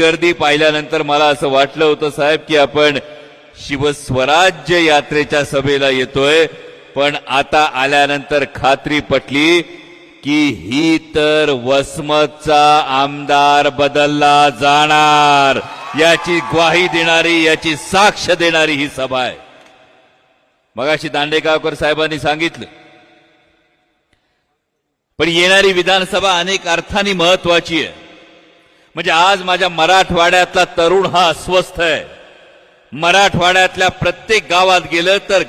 गर्दी पाहिल्यानंतर मला असं वाटलं होतं साहेब की आपण शिवस्वराज्य यात्रेच्या सभेला येतोय पण आता आल्यानंतर खात्री पटली की ही तर वसमतचा आमदार बदलला जाणार. याची ग्वाही देणारी याची साक्ष देणारी ही सभा आहे. मगाशी दांडेगावकर साहेबांनी सांगितलं. पण येणारी विधानसभा अनेक अर्थाने महत्वाची आहे. म्हणजे आज माझ्या मराठवाड्यातला तरुण हा अस्वस्थ आहे. मराठवाड्यातल्या प्रत्येक गावात गेलं तर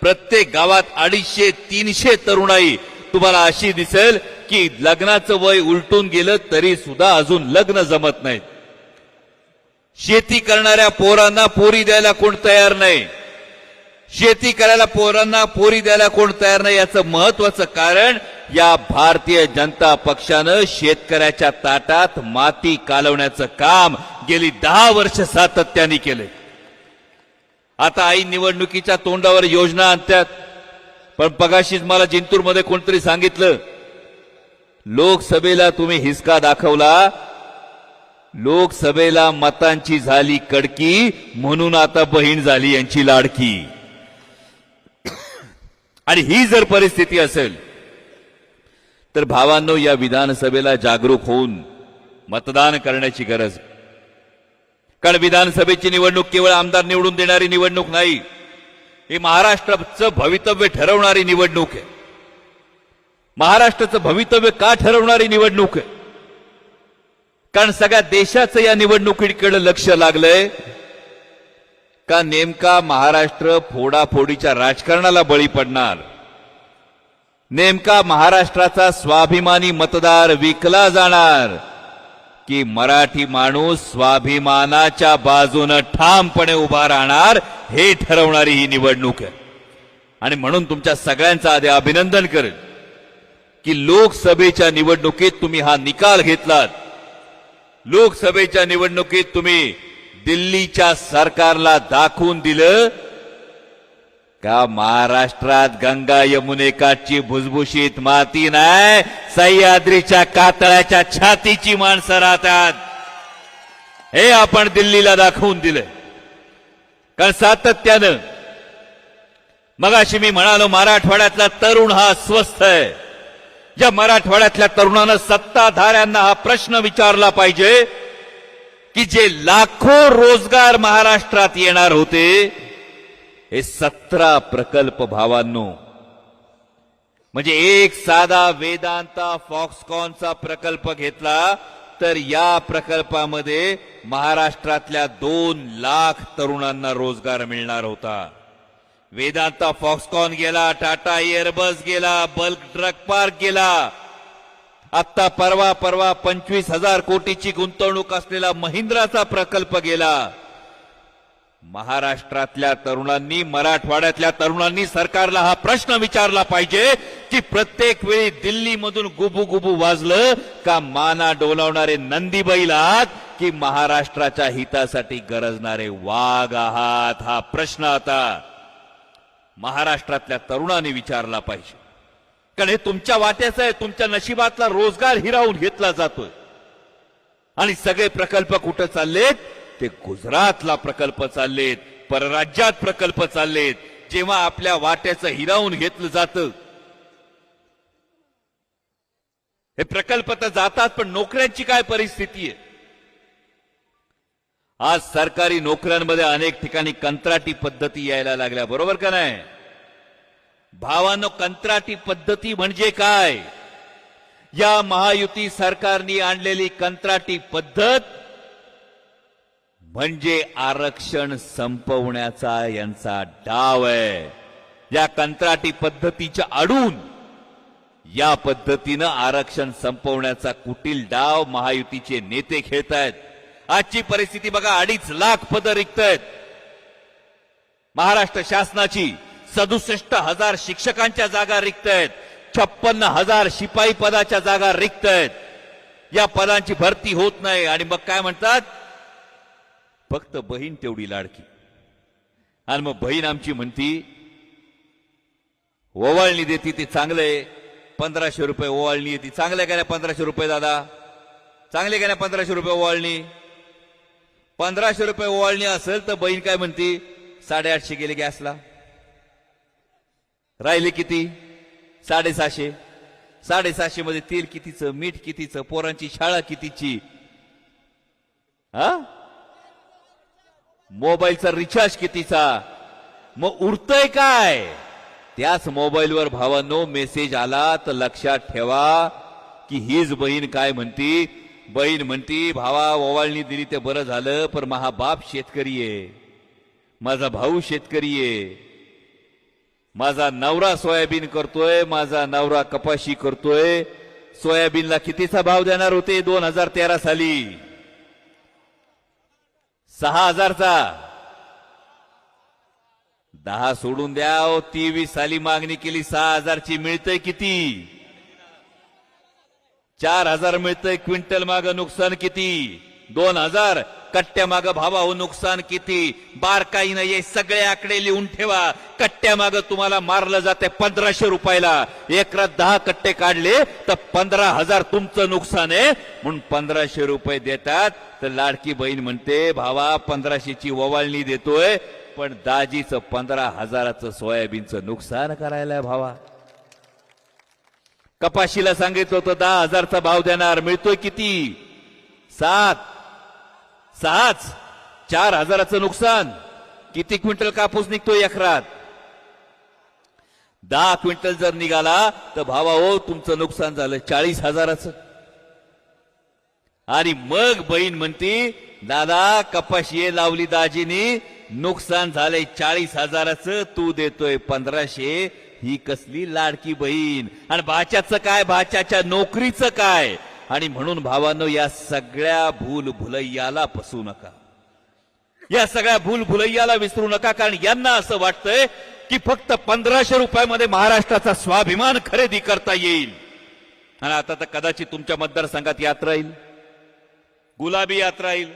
प्रत्येक गावात अडीचशे तीनशे तरुणाई तुम्हाला अशी दिसेल की लग्नाचं वय उलटून गेलं तरी सुद्धा अजून लग्न जमत नाहीत. शेती करणाऱ्या पोरांना पोरी द्यायला कोण तयार नाही. शेती करायला पोरांना पोरी द्यायला कोण तयार नाही याचं महत्वाचं कारण या भारतीय जनता पक्षानं शेतकऱ्याच्या ताटात माती कालवण्याचं काम गेली दहा वर्ष सातत्याने केले आता आई निवडणुकीच्या तोंडावर योजना आणतात. पण पगाशीच मला जिंतूरमध्ये कोणतरी सांगितलं लोकसभेला तुम्ही हिसका दाखवला लोकसभेला मतांची झाली कडकी म्हणून आता बहीण झाली यांची लाडकी. आणि ही जर परिस्थिती असेल तर भावांनो या विधानसभेला जागरूक होऊन मतदान करण्याची गरज. कारण विधानसभेची निवडणूक केवळ आमदार निवडून देणारी निवडणूक नाही ही महाराष्ट्राचं भवितव्य ठरवणारी निवडणूक आहे. महाराष्ट्राचं भवितव्य का ठरवणारी निवडणूक आहे? कारण सगळ्या देशाचं या निवडणुकीकडे लक्ष लागलंय. का नेमका महाराष्ट्र फोडाफोडीच्या राजकारणाला बळी पडणार? नेमका महाराष्ट्राचा स्वाभिमानी मतदार विकला जाणार? की मराठी माणूस स्वाभिमानाच्या बाजूनं ठामपणे उभा राहणार हे ठरवणारी ही निवडणूक आहे. आणि म्हणून तुमच्या सगळ्यांचं आधी अभिनंदन करेल की लोकसभेच्या निवडणुकीत तुम्ही हा निकाल घेतलात. लोकसभेच्या निवडणुकीत तुम्ही दिल्लीच्या सरकारला दाखवून दिलं का महाराष्ट्रात गंगा यमुनेकाठची भुसभुशीत माती नाही सह्याद्रीच्या कातळ्याच्या छातीची माणसं राहतात. हे आपण दिल्लीला दाखवून दिलं. कारण सातत्यानं मगाशी मी म्हणालो मराठवाड्यातला तरुण हा स्वस्थ आहे. या मराठवाड्यातल्या तरुणानं सत्ताधाऱ्यांना हा प्रश्न विचारला पाहिजे की जे लाखो रोजगार महाराष्ट्रात येणार होते हे सतरा प्रकल्प भावांनो म्हणजे एक साधा वेदांता फॉक्सकॉनचा प्रकल्प घेतला तर या प्रकल्पामध्ये महाराष्ट्रातल्या दोन लाख तरुणांना रोजगार मिळणार होता. वेदांता फॉक्सकॉन गेला टाटा एअरबस गेला बल्क ट्रक पार्क गेला आत्ता परवा परवा पंचवीस हजार कोटीची गुंतवणूक असलेला महिंद्राचा प्रकल्प गेला. महाराष्ट्रातल्या तरुणांनी मराठवाड्यातल्या तरुणांनी सरकारला हा प्रश्न विचारला पाहिजे की प्रत्येक वेळी दिल्लीमधून गुबू गुबू वाजलं का माना डोलावणारे नंदी बैल आहात की महाराष्ट्राच्या हितासाठी गरजणारे वाघ आहात? हा प्रश्न आता महाराष्ट्रातल्या तरुणांनी विचारला पाहिजे. कारण हे तुमच्या वाट्याचं आहे तुमच्या नशिबातला रोजगार हिरावून घेतला जातोय. आणि सगळे प्रकल्प कुठं चाललेत? ते गुजरातला प्रकल्प चाललेत परराज्यात प्रकल्प चाललेत. जेव्हा आपल्या वाट्याचं हिरावून घेतलं जातं. हे प्रकल्प तर जातात पण नोकऱ्यांची काय परिस्थिती आहे? आज सरकारी नोकऱ्यांमध्ये अनेक ठिकाणी कंत्राटी पद्धती यायला लागल्या. बरोबर का नाही? भावानो कंत्राटी पद्धती म्हणजे काय? या महायुती सरकारने आणलेली कंत्राटी पद्धत म्हणजे आरक्षण संपवण्याचा यांचा डाव आहे. या कंत्राटी पद्धतीच्या आडून या पद्धतीनं आरक्षण संपवण्याचा कुटील डाव महायुतीचे नेते खेळत आहेत आजची परिस्थिती बघा अडीच लाख पदं रिक्त आहेत महाराष्ट्र शासनाची सदुसष्ट हजार शिक्षकांच्या जागा रिक्त आहेत छप्पन्न हजार शिपाई पदाच्या जागा रिक्त आहेत या पदांची भरती होत नाही. आणि मग काय म्हणतात? फक्त बहीण तेवढी लाडकी. आणि मग बहीण आमची म्हणती ओवाळणी देते ते चांगलंय पंधराशे रुपये ओवाळणी येते चांगल्या गेल्या पंधराशे रुपये दादा. चांगले गेल्या पंधराशे रुपये ओवाळणी. पंधराशे रुपये ओवाळणी असेल तर बहीण काय म्हणते? साडेआठशे गेले गॅसला. राहिले किती? साडेसहाशे. साडेसहाशे मध्ये तेल कितीचं मीठ कितीचं पोरांची शाळा कितीची? हा? मोबाईलचा रिचार्ज कितीचा? मग उरतय काय? त्याच मोबाईलवर भावानो मेसेज आला तर लक्षात ठेवा की हीच बहीण काय म्हणती? बहीण म्हणती भावा ओवाळणी दिली ते बरं झालं पण महा बाप शेतकरी आहे. माझा भाऊ शेतकरी आहे. माझा नवरा सोयाबीन करतोय माझा नवरा कपाशी करतोय. सोयाबीनला कितीचा भाव देणार होते दोन हजार तेरा साली? सहा हजारचा. दहा सोडून द्या अहो, तेवीस साली मागणी केली सहा हजारची मिळतंय किती? चार हजार मिळतंय क्विंटल माग नुकसान किती? दोन हजार. कट्ट्यामाग भावा भावाहो नुकसान किती? बारकाईनं हे सगळे आकडे लिहून ठेवा. कट्ट्यामाग तुम्हाला मारलं जाते पंधराशे रुपयाला. एकरात दहा कट्टे काढले तर पंधरा हजार तुमचं नुकसान आहे. म्हणून पंधराशे रुपये देतात. तर लाडकी बहीण म्हणते भावा पंधराशेची ओवाळणी देतोय पण दाजीचं पंधरा हजाराचं सोयाबीनचं नुकसान करायला आहे भावा. कपाशीला सांगितलं होतं दहा हजारचा भाव देणार मिळतोय किती? सात. सहाच चार हजाराचं नुकसान. किती क्विंटल कापूस निघतोय एकरात दहा क्विंटल जर निघाला तर भावा हो तुमचं नुकसान झालं चाळीस हजाराचं. आणि मग बहीण म्हणती दादा कपाशी लावली दाजीनी नुकसान झालंय चाळीस हजाराचं तू देतोय पंधराशे ही कसली लाडकी बहीण. आणि भाच्याचं काय? भाच्याच्या नोकरीचं काय? आणि म्हणून भावांनो या सगळ्या भूल भुलैयाला फसू नका. या सगळ्या भूल भुलैयाला विसरू नका कारण यांना असं वाटतंय की फक्त पंधराशे रुपयामध्ये महाराष्ट्राचा स्वाभिमान खरेदी करता येईल. आणि आता तर कदाचित तुमच्या मतदारसंघात यात्रा येईल. गुलाबी यात्रा येईल.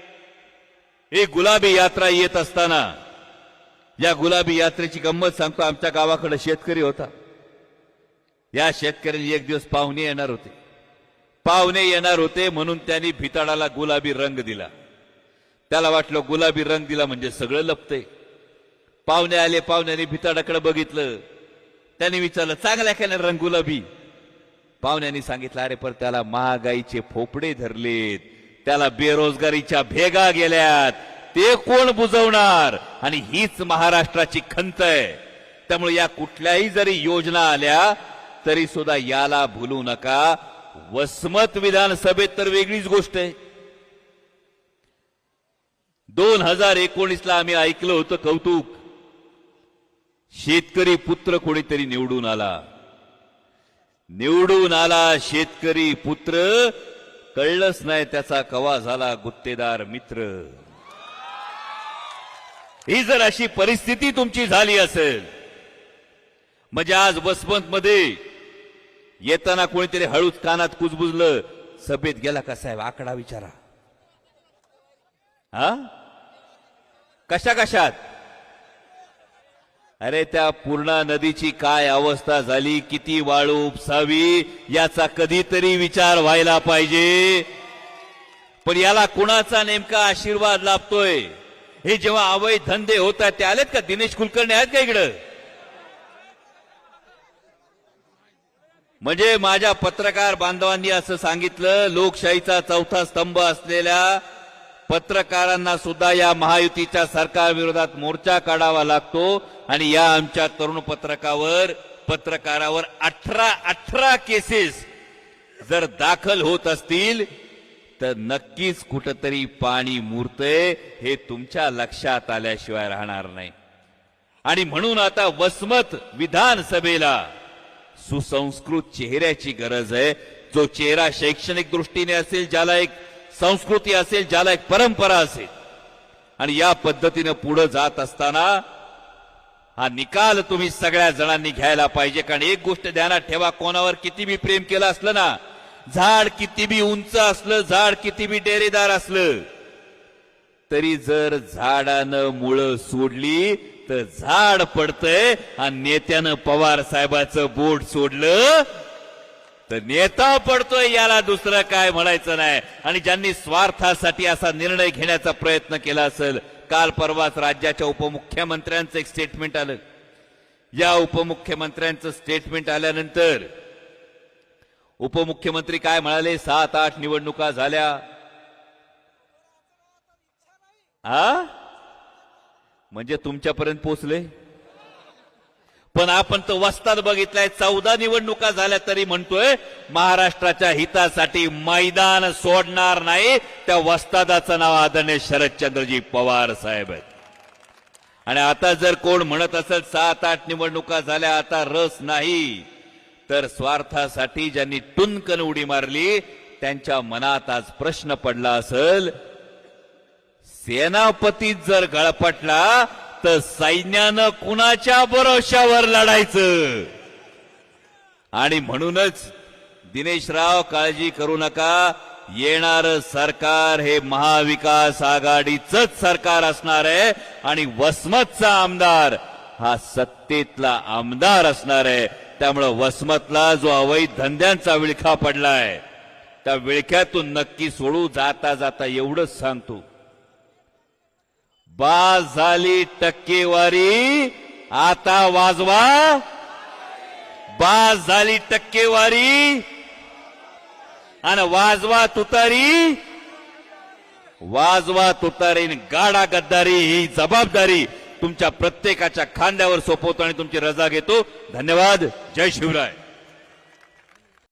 ही गुलाबी यात्रा येत असताना या गुलाबी यात्रेची गंमत सांगतो आमच्या गावाकडे शेतकरी होता. या शेतकऱ्यांनी एक दिवस पाहुणे येणार होते. पाहुणे येणार होते म्हणून त्यांनी भिताडाला गुलाबी रंग दिला. त्याला वाटलं गुलाबी रंग दिला म्हणजे सगळं लपतंय. पाहुणे आले पाहुण्याने भिताडाकडे बघितलं. त्याने विचारलं चांगला आहे का रंग गुलाबी? पाहुण्यांनी सांगितलं अरे पर त्याला महागाईचे फोपडे धरलेत. त्याला बेरोजगारीच्या भेगा गेल्यात. ते कोण बुजवणार? आणि हीच महाराष्ट्राची खंत आहे. त्यामुळे या कुठल्याही जरी योजना आल्या तरी सुद्धा याला भूलू नका. वसमत विधानसभेत तर वेगळीच गोष्ट आहे. दोन हजार एकोणीसला आम्ही ऐकलं होतं कौतुक. शेतकरी पुत्र कोणीतरी निवडून आला. निवडून आला शेतकरी पुत्र कळलंच नाही त्याचा कवा झाला गुत्तेदार मित्र. ही जर अशी परिस्थिती तुमची झाली असेल म्हणजे आज वसमत मध्ये येताना कोणीतरी हळूच कानात कुजबुजलं सभेत गेला का साहेब? आकडा विचारा. हा? कशा कशात? अरे त्या पूर्णा नदीची काय अवस्था झाली किती वाळू उपसावी याचा कधीतरी विचार व्हायला पाहिजे. पण याला कुणाचा नेमका आशीर्वाद लाभतोय? हे जेव्हा अवैध धंदे होत आहेत ते आलेत का? दिनेश कुलकर्णी आहेत का इकडं? म्हणजे माझ्या पत्रकार बांधवांनी असं सांगितलं लोकशाहीचा चौथा स्तंभ असलेल्या पत्रकारांना सुद्धा या महायुतीच्या सरकार विरोधात मोर्चा काढावा लागतो आणि या आमच्या तरुण पत्रकावर पत्रकारावर अठरा अठरा केसेस जर दाखल होत असतील तर नक्कीच कुठंतरी पाणी मुरतय हे तुमच्या लक्षात आल्याशिवाय राहणार नाही. आणि म्हणून आता वसमत विधानसभेला सुसंस्कृत चेहऱ्याची गरज आहे. जो चेहरा शैक्षणिक दृष्टीने असेल ज्याला एक संस्कृती असेल ज्याला एक परंपरा असेल आणि या पद्धतीनं पुढे जात असताना हा निकाल तुम्ही सगळ्या जणांनी घ्यायला पाहिजे. कारण एक गोष्ट ध्यानात ठेवा कोणावर किती बी प्रेम केलं असलं ना झाड किती बी उंच असलं झाड किती बी डेरेदार असलं तरी जर झाडानं मुळं सोडली तर झाड पडतंय. आणि नेत्यानं पवार साहेबाचं बोट सोडलं. तर नेता पडतोय याला दुसरं काय म्हणायचं नाही. आणि ज्यांनी स्वार्थासाठी असा निर्णय घेण्याचा प्रयत्न केला असेल काल परवाच राज्याच्या उपमुख्यमंत्र्यांचं एक स्टेटमेंट आलं. या उपमुख्यमंत्र्यांचं स्टेटमेंट आल्यानंतर उपमुख्यमंत्री काय म्हणाले? सात आठ निवडणुका झाल्या. हा म्हणजे तुमच्यापर्यंत पोचले पण आपण तर वस्तात बघितलाय चौदा निवडणुका झाल्या तरी म्हणतोय महाराष्ट्राच्या हितासाठी मैदान सोडणार नाही. त्या वस्तादाचं नाव आदरणीय शरदचंद्रजी पवार साहेब आहेत. आणि आता जर कोण म्हणत असेल सात आठ निवडणुका झाल्या आता रस नाही. तर स्वार्थासाठी ज्यांनी टुनकन उडी मारली त्यांच्या मनात आज प्रश्न पडला असेल सेनापतीत जर गळपटला तर सैन्यानं कुणाच्या भरोशावर लढायचं? आणि म्हणूनच दिनेशराव काळजी करू नका. येणार सरकार हे महाविकास आघाडीचंच सरकार असणार आहे आणि वसमतचा आमदार हा सत्तेतला आमदार असणार आहे. त्यामुळं वसमतला जो अवैध धंद्यांचा विळखा पडलाय त्या विळख्यातून नक्की सोडू जाता जाता एवढंच सांगतो. बाज झाली टक्केवारी. आता वाजवा. बाज झाली टक्केवारी. आणि वाजवा तुतारी. वाजवा तुतारी गाडा गद्दारी ही जबाबदारी तुमच्या प्रत्येकाच्या खांद्यावर सोपवतो आणि तुमची रजा घेतो. धन्यवाद. जय शिवराय.